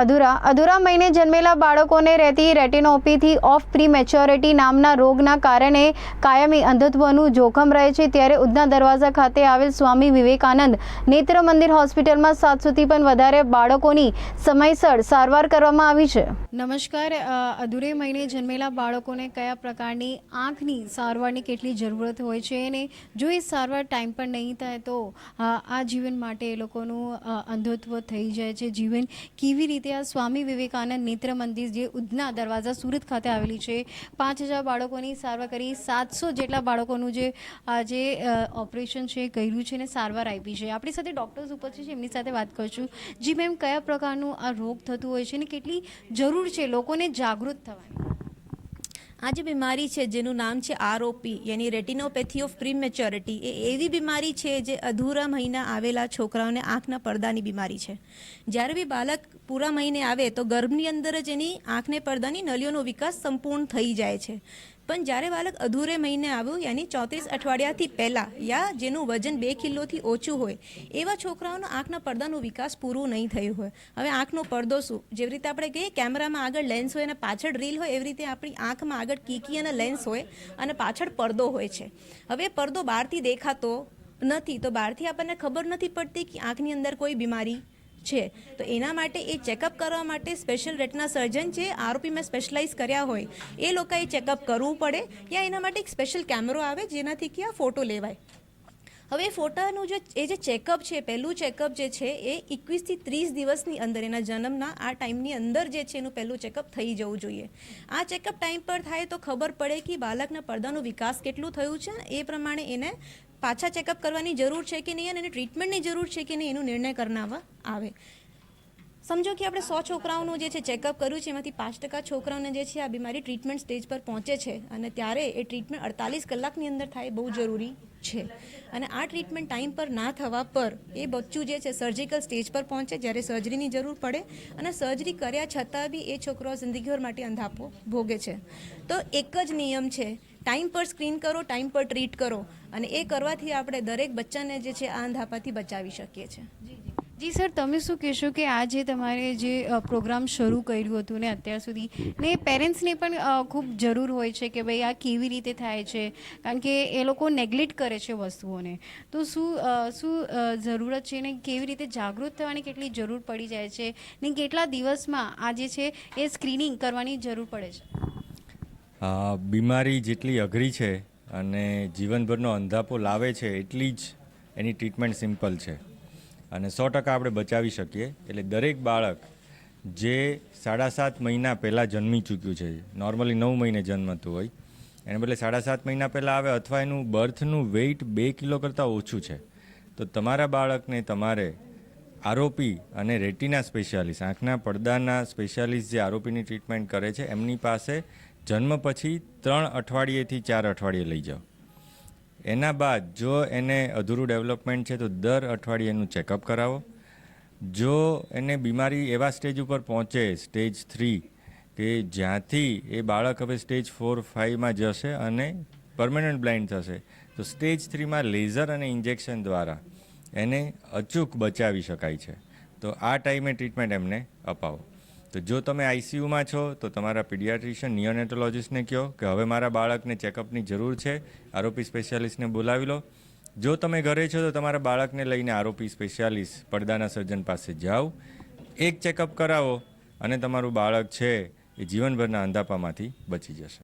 અધૂરા. અધૂરા મહિને જન્મેલા બાળકોને રહેતી રેટિનોપીથી ઓફ પ્રી મેચ્યોરિટી નામના રોગના કારણે કાયમી અંધત્વનું જોખમ રહે છે. ત્યારે ઉધના દરવાજા ખાતે આવેલ સ્વામી વિવેકાનંદ નેત્ર મંદિર હોસ્પિટલમાં સાતસોથી પણ વધારે બાળકોની સમયસર સારવાર કરવામાં આવી છે. નમસ્કાર. અધૂરે મહિને જન્મેલા બાળકોને કયા પ્રકારની આંખની સારવારની કેટલી જરૂરત હોય છે અને જો એ સારવાર ટાઈમ પર નહીં થાય તો આ જીવન માટે એ લોકોનું અંધત્વ થઈ જાય છે. જીવન કેવી રીતે આ સ્વામી વિવેકાનંદ નેત્ર મંદિર જે ઉધના દરવાજા સુરત ખાતે આવેલી છે. પાંચ હજાર બાળકોની સારવાર કરી સાતસો જેટલા બાળકોનું જે, આ જે ઓપરેશન છે કર્યું છે અને સારવાર આપી છે. આપણી સાથે ડૉક્ટર્સ ઉપસ્થિત છે એમની સાથે વાત કરશું. જી મેમ, કયા પ્રકારનું આ રોગ થતું હોય છે અને કેટલી જરૂર છે લોકોને જાગૃત થવાની? આ જે બીમારી છે, જેનું નામ છે આરઓપી યાની રેટિનોપેથી ઓફ પ્રીમેચ્યોરિટી એ એવી બીમારી છે જે અધૂરા મહિના આવેલા છોકરાઓને આંખના પડદાની બીમારી છે. જ્યારે બી બાળક પૂરા મહિને આવે તો ગર્ભની અંદર જ એની આંખને, પડદાની નળીઓનો વિકાસ સંપૂર્ણ થઈ જાય છે. પણ જ્યારે બાળક અધૂરે મહિને આવ્યું, યાની ચોત્રીસ અઠવાડિયાથી પહેલાં યા જેનું વજન બે કિલોથી ઓછું હોય, એવા છોકરાઓનો આંખના પડદાનો વિકાસ પૂરો નહીં થયું હોય. હવે આંખનો પડદો શું? જેવી રીતે આપણે કહીએ, કેમેરામાં આગળ લેન્સ હોય અને પાછળ રીલ હોય, એવી રીતે આપણી આંખમાં આગળ કીકી અને લેન્સ હોય અને પાછળ પડદો હોય છે. હવે પડદો બહારથી દેખાતો નથી, તો બહારથી આપણને ખબર નથી પડતી કે આંખની અંદર કોઈ બીમારી છે. તો એના માટે એ ચેકઅપ કરવા માટે સ્પેશિયલ રેટના સર્જન છે આરોપીમાં સ્પેશલાઇઝ કર્યા હોય, એ લોકોએ ચેકઅપ કરવું પડે, યા એના માટે એક સ્પેશિયલ કેમેરો આવે જેનાથી કે આ ફોટો લેવાય. હવે ફોટાનું જે, એ જે ચેકઅપ છે, પહેલું ચેકઅપ જે છે, એ એકવીસથી ત્રીસ દિવસની અંદર, એના જન્મના આ ટાઈમની અંદર જે છે, એનું પહેલું ચેકઅપ થઈ જવું જોઈએ. આ ચેકઅપ ટાઈમ પર થાય તો ખબર પડે કે બાળકના પડદાનો વિકાસ કેટલું થયું છે. એ પ્રમાણે એને પાછા ચેકઅપ કરવાની જરૂર છે કે નહીં અને એને ટ્રીટમેન્ટની જરૂર છે કે નહીં, એનો નિર્ણય કરનાવા આવે. સમજો કે આપણે સો છોકરાઓનું જે છે ચેકઅપ કર્યું છે એમાંથી પાંચ ટકા છોકરાઓને જે છે આ બીમારી ટ્રીટમેન્ટ સ્ટેજ પર પહોંચે છે અને ત્યારે એ ટ્રીટમેન્ટ અડતાલીસ કલાકની અંદર થાય બહુ જરૂરી છે. અને આ ટ્રીટમેન્ટ ટાઈમ પર ના થવા પર એ બચ્ચું જે છે સર્જિકલ સ્ટેજ પર પહોંચે જ્યારે સર્જરીની જરૂર પડે અને સર્જરી કર્યા છતાં બી એ છોકરો જિંદગીભર માટે અંધાપો ભોગે છે. તો એક જ નિયમ છે ટાઈમ પર સ્ક્રીન કરો ટાઈમ પર ટ્રીટ કરો અને એ કરવાથી આપણે દરેક બચ્ચાને જે છે આ અંધાપાથી બચાવી શકીએ છીએ. જી, સર, તમે શું કહેશો કે આ જે તમારે જે પ્રોગ્રામ શરૂ કર્યું હતું ને અત્યાર સુધી, ને પેરેન્ટ્સને પણ ખૂબ જરૂર હોય છે કે ભાઈ આ કેવી રીતે થાય છે? કારણ કે એ લોકો નેગ્લેક્ટ કરે છે વસ્તુઓને. તો શું શું જરૂરત છે ને કેવી રીતે જાગૃત થવાની કેટલી જરૂર પડી જાય છે? ને કેટલા દિવસમાં આ જે છે એ સ્ક્રીનિંગ કરવાની જરૂર પડે છે? બીમારી જેટલી અઘરી છે અને જીવનભરનો અંધાપો લાવે છે, એટલી જ એની ટ્રીટમેન્ટ સિમ્પલ છે. અને સો ટકા આપણે બચાવી શકીએ. એટલે દરેક બાળક જે સાડા સાત મહિના પહેલાં જન્મી ચૂક્યું છે નોર્મલી નવ મહિને જન્મતું હોય, એને બદલે સાડા સાત મહિના પહેલાં આવે અથવા એનું બર્થનું વેઇટ બે કિલો કરતાં ઓછું છે. તો તમારા બાળકને તમારે આરોપી અને રેટિના સ્પેશિયાલિસ્ટ આંખના પડદાના સ્પેશિયાલિસ્ટ જે આરોપીની ટ્રીટમેન્ટ કરે છે, એમની પાસે જન્મ પછી ત્રણ અઠવાડિયેથી ચાર અઠવાડિયે લઈ જાઓ. એના બાદ જો એને અધૂરું ડેવલપમેન્ટ છે તો દર અઠવાડિયે એનું ચેકઅપ કરાવો. જો એને બીમારી એવા સ્ટેજ ઉપર પહોંચે, સ્ટેજ થ્રી, કે જ્યાંથી એ બાળક હવે સ્ટેજ ફોર ફાઇવમાં જશે અને પરમનન્ટ બ્લાઇન્ડ થશે, તો સ્ટેજ થ્રીમાં લેઝર અને ઇન્જેક્શન દ્વારા એને અચૂક બચાવી શકાય છે. તો આ ટાઈમે ટ્રીટમેન્ટ એમને અપાવો. તો જો તમે આઈસીયુમાં છો, તો તમારા પીડિયાટ્રિશિયન નિયોનેટોલોજિસ્ટને કહો કે હવે મારા બાળકને ચેકઅપની જરૂર છે આરોપી સ્પેશિયાલિસ્ટને બોલાવી લો. જો તમે ઘરે છો, તો તમારા બાળકને લઈને આરોપી સ્પેશિયાલિસ્ટ પડદાના સર્જન પાસે જાઓ. એક ચેકઅપ કરાવો અને તમારું બાળક છે, એ જીવનભરના અંધાપામાંથી બચી જશે.